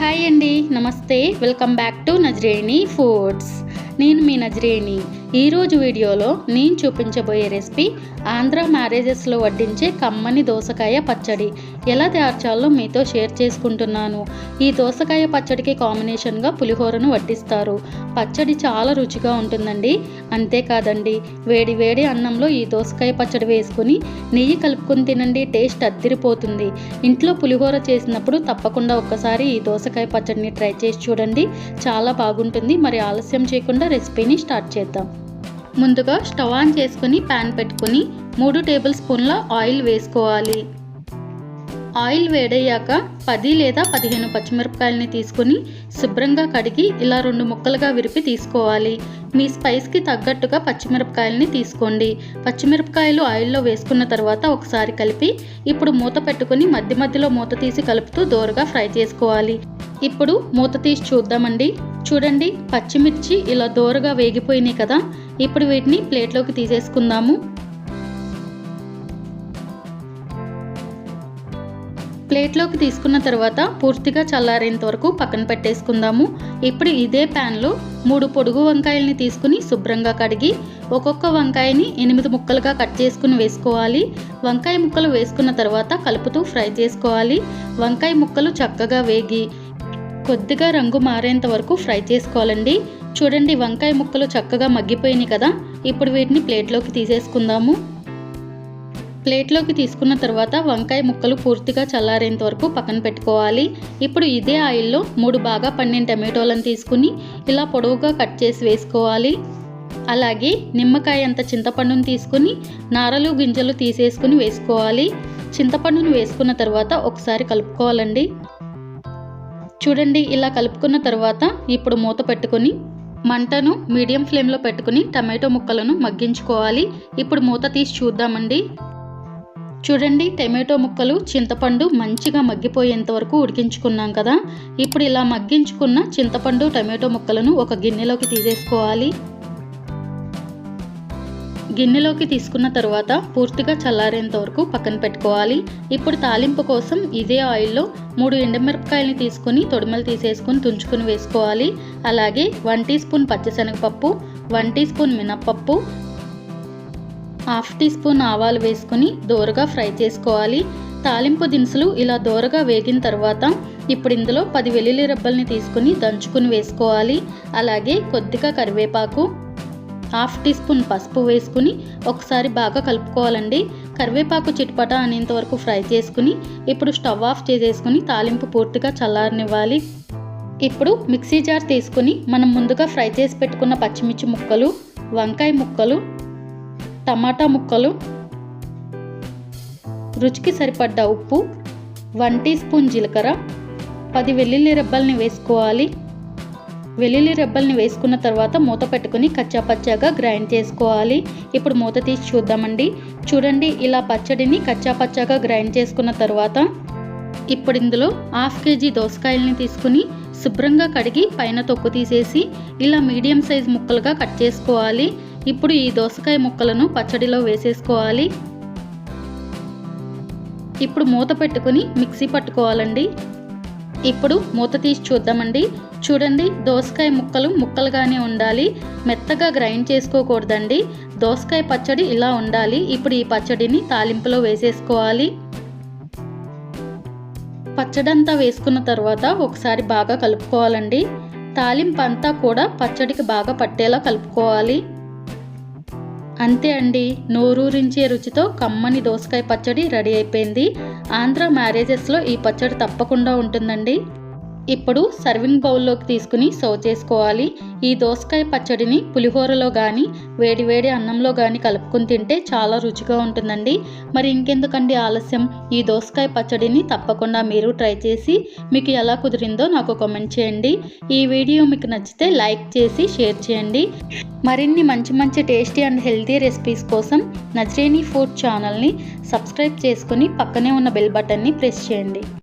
Hi అండి నమస్తే. Welcome back to Nazareni foods. నేను మీ నజరేణి ఈరోజు వీడియోలో నేను చూపించబోయే రెసిపీ ఆంధ్ర మ్యారేజెస్లో వడ్డించే కమ్మని దోసకాయ పచ్చడి. ఎలా తయారుచాలో మీతో షేర్ చేసుకుంటున్నాను. ఈ దోసకాయ పచ్చడికి కాంబినేషన్గా పులిహోరను వడ్డిస్తారు. పచ్చడి చాలా రుచిగా ఉంటుందండి. అంతేకాదండి వేడి వేడి అన్నంలో ఈ దోసకాయ పచ్చడి వేసుకుని నెయ్యి కలుపుకొని తినండి టేస్ట్ అద్దిరిపోతుంది. ఇంట్లో పులిహోర చేసినప్పుడు తప్పకుండా ఒక్కసారి ఈ దోసకాయ పచ్చడిని ట్రై చేసి చూడండి. చాలా బాగుంటుంది. మరి ఆలస్యం చేయకుండా రెసిపీని స్టార్ట్ చేద్దాం. ముందుగా స్టవ్ ఆన్ చేసుకుని ప్యాన్ పెట్టుకుని మూడు టేబుల్ స్పూన్ల ఆయిల్ వేసుకోవాలి. ఆయిల్ వేడయ్యాక పది లేదా పదిహేను పచ్చిమిరపకాయలని తీసుకుని శుభ్రంగా కడిగి ఇలా రెండు ముక్కలుగా విరిపి తీసుకోవాలి. మీ స్పైస్కి తగ్గట్టుగా పచ్చిమిరపకాయలని తీసుకోండి. పచ్చిమిరపకాయలు ఆయిల్లో వేసుకున్న తర్వాత ఒకసారి కలిపి ఇప్పుడు మూత పెట్టుకుని మధ్య మధ్యలో మూత తీసి కలుపుతూ దోరగా ఫ్రై చేసుకోవాలి. ఇప్పుడు మూత తీసి చూద్దామండి. చూడండి పచ్చిమిర్చి ఇలా దోరగా వేగిపోయినాయి కదా. ఇప్పుడు వీటిని ప్లేట్లోకి తీసేసుకుందాము. ప్లేట్లోకి తీసుకున్న తర్వాత పూర్తిగా చల్లారేంత వరకు పక్కన పెట్టేసుకుందాము. ఇప్పుడు ఇదే ప్యాన్లో మూడు పొడుగు వంకాయల్ని తీసుకుని శుభ్రంగా కడిగి ఒక్కొక్క వంకాయని ఎనిమిది ముక్కలుగా కట్ చేసుకుని వేసుకోవాలి. వంకాయ ముక్కలు వేసుకున్న తర్వాత కలుపుతూ ఫ్రై చేసుకోవాలి. వంకాయ ముక్కలు చక్కగా వేగి కొద్దిగా రంగు మారేంత వరకు ఫ్రై చేసుకోవాలండి. చూడండి వంకాయ ముక్కలు చక్కగా మగ్గిపోయినాయి కదా. ఇప్పుడు వీటిని ప్లేట్లోకి తీసేసుకుందాము. ప్లేట్లోకి తీసుకున్న తర్వాత వంకాయ ముక్కలు పూర్తిగా చల్లారేంత వరకు పక్కన పెట్టుకోవాలి. ఇప్పుడు ఇదే ఆయిల్లో మూడు బాగా పండిన టమాటోలను తీసుకుని ఇలా పొడవుగా కట్ చేసి వేసుకోవాలి. అలాగే నిమ్మకాయ అంత చింతపండును తీసుకుని నారలు గింజలు తీసేసుకుని వేసుకోవాలి. చింతపండును వేసుకున్న తర్వాత ఒకసారి కలుపుకోవాలండి. చూడండి ఇలా కలుపుకున్న తర్వాత ఇప్పుడు మూత పెట్టుకొని మంటను మీడియం ఫ్లేమ్లో పెట్టుకుని టమాటో ముక్కలను మగ్గించుకోవాలి. ఇప్పుడు మూత తీసి చూద్దామండి. చూడండి టమాటో ముక్కలు చింతపండు మంచిగా మగ్గిపోయేంత వరకు ఉడికించుకున్నాం కదా. ఇప్పుడు ఇలా మగ్గించుకున్న చింతపండు టమాటో ముక్కలను ఒక గిన్నెలోకి తీసేసుకోవాలి. గిన్నెలోకి తీసుకున్న తర్వాత పూర్తిగా చల్లారేంత వరకు పక్కన పెట్టుకోవాలి. ఇప్పుడు తాలింపు కోసం ఇదే ఆయిల్లో మూడు ఎండమిరపకాయలని తీసుకొని తొడిమలు తీసేసుకొని తుంచుకుని వేసుకోవాలి. అలాగే వన్ టీ స్పూన్ పచ్చిశనగపప్పు వన్ టీ స్పూన్ మినప్పప్పు హాఫ్ టీ స్పూన్ ఆవాలు వేసుకుని దోరగా ఫ్రై చేసుకోవాలి. తాలింపు దినుసులు ఇలా దోరగా వేగిన తర్వాత ఇప్పుడు ఇందులో పది వెల్లుల్లి రెబ్బల్ని తీసుకుని దంచుకుని వేసుకోవాలి. అలాగే కొద్దిగా కరివేపాకు హాఫ్ టీ స్పూన్ పసుపు వేసుకుని ఒకసారి బాగా కలుపుకోవాలండి. కరివేపాకు చిటపట అనేంత వరకు ఫ్రై చేసుకుని ఇప్పుడు స్టవ్ ఆఫ్ చేసేసుకుని తాలింపు పూర్తిగా చల్లారనివ్వాలి. ఇప్పుడు మిక్సీ జార్ తీసుకుని మనం ముందుగా ఫ్రై చేసి పెట్టుకున్న పచ్చిమిర్చి ముక్కలు వంకాయ ముక్కలు టమాటా ముక్కలు రుచికి సరిపడ్డ ఉప్పు వన్ టీ స్పూన్ జీలకర్ర పది వెల్లుల్లి రెబ్బల్ని వేసుకోవాలి. వెల్లుల్లి రెబ్బల్ని వేసుకున్న తర్వాత మూత పెట్టుకుని కచ్చాపచ్చాగా గ్రైండ్ చేసుకోవాలి. ఇప్పుడు మూత తీసి చూద్దామండి. చూడండి ఇలా పచ్చడిని కచ్చాపచ్చాగా గ్రైండ్ చేసుకున్న తర్వాత ఇప్పుడు ఇందులో హాఫ్ కేజీ దోసకాయల్ని తీసుకుని శుభ్రంగా కడిగి పైన తొక్కు తీసేసి ఇలా మీడియం సైజ్ ముక్కలుగా కట్ చేసుకోవాలి. ఇప్పుడు ఈ దోసకాయ ముక్కలను పచ్చడిలో వేసేసుకోవాలి. ఇప్పుడు మూత పెట్టుకుని మిక్సీ పట్టుకోవాలండి. ఇప్పుడు మూత తీసి చూద్దామండి. చూడండి దోసకాయ ముక్కలు ముక్కలుగానే ఉండాలి. మెత్తగా గ్రైండ్ చేసుకోకూడదండి. దోసకాయ పచ్చడి ఇలా ఉండాలి. ఇప్పుడు ఈ పచ్చడిని తాలింపులో వేసేసుకోవాలి. పచ్చడంతా వేసుకున్న తర్వాత ఒకసారి బాగా కలుపుకోవాలండి. తాలింపు అంతా కూడా పచ్చడికి బాగా పట్టేలా కలుపుకోవాలి. అంతే అండి. నోరూరించే రుచితో కమ్మని దోసకాయ పచ్చడి రెడీ అయిపోయింది. ఆంధ్ర మ్యారేజెస్లో ఈ పచ్చడి తప్పకుండా ఉంటుందండి. ఇప్పుడు సర్వింగ్ బౌల్లోకి తీసుకుని సర్వ్ చేసుకోవాలి. ఈ దోసకాయ పచ్చడిని పులిహోరలో కానీ వేడి వేడి అన్నంలో కానీ కలుపుకొని తింటే చాలా రుచిగా ఉంటుందండి. మరి ఇంకెందుకండి ఆలస్యం? ఈ దోసకాయ పచ్చడిని తప్పకుండా మీరు ట్రై చేసి మీకు ఎలా కుదిరిందో నాకు కామెంట్ చేయండి. ఈ వీడియో మీకు నచ్చితే లైక్ చేసి షేర్ చేయండి. మరిన్ని మంచి మంచి టేస్టీ అండ్ హెల్తీ రెసిపీస్ కోసం నజరేనీ ఫుడ్ ఛానల్ని సబ్స్క్రైబ్ చేసుకుని పక్కనే ఉన్న బెల్ బటన్ని ప్రెస్ చేయండి.